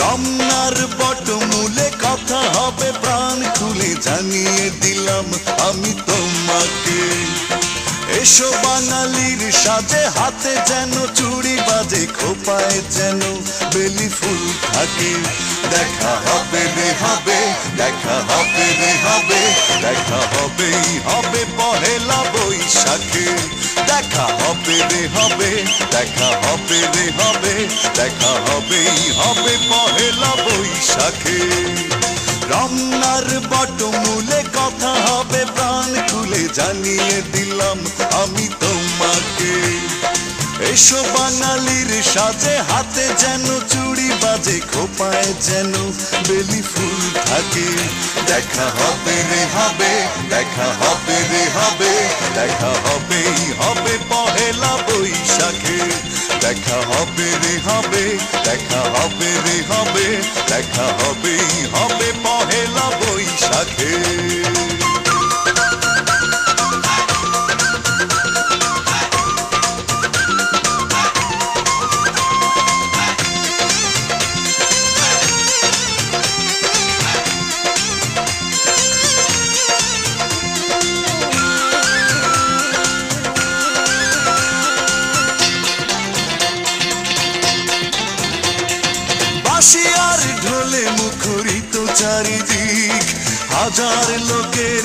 রমনার বটমূলে কথা হবে, প্রাণ খুলে জানিয়ে দিলাম আমি তোমাকে। এসো বাঙালির সাজে, হাতে যেন চুড়ি বাজে, খোপায় যেন বেলি ফুল থাকে। দেখা হবে রে হবে, দেখা হবে রে হবে, দেখা হবেই হবে পহেলা বৈশাখে। দেখা হবে রে হবে, দেখা হবে রে হবে, দেখা হবেই হবে পহেলা বৈশাখে। রমনার বটমূলে কথা হবে, প্রাণ খুলে জানিয়ে দিলাম আমি তোমাকে। এসো বাঙালির সাজে, হাতে যেন চুড়ি বাজে, খোপায় যেন বেলি ফুল থাকে। দেখা হবে রে হবে, দেখা হবে রে হবে দেখা হবে হবে পহেলা বৈশাখে। দেখা হবে রে, হবে, দেখা হবে রে, হবে, দেখা হবে হবে পহেলা বৈশাখে। বাঁশি আর ঢোলে মুখরিত চারিদিক হাজার লোকের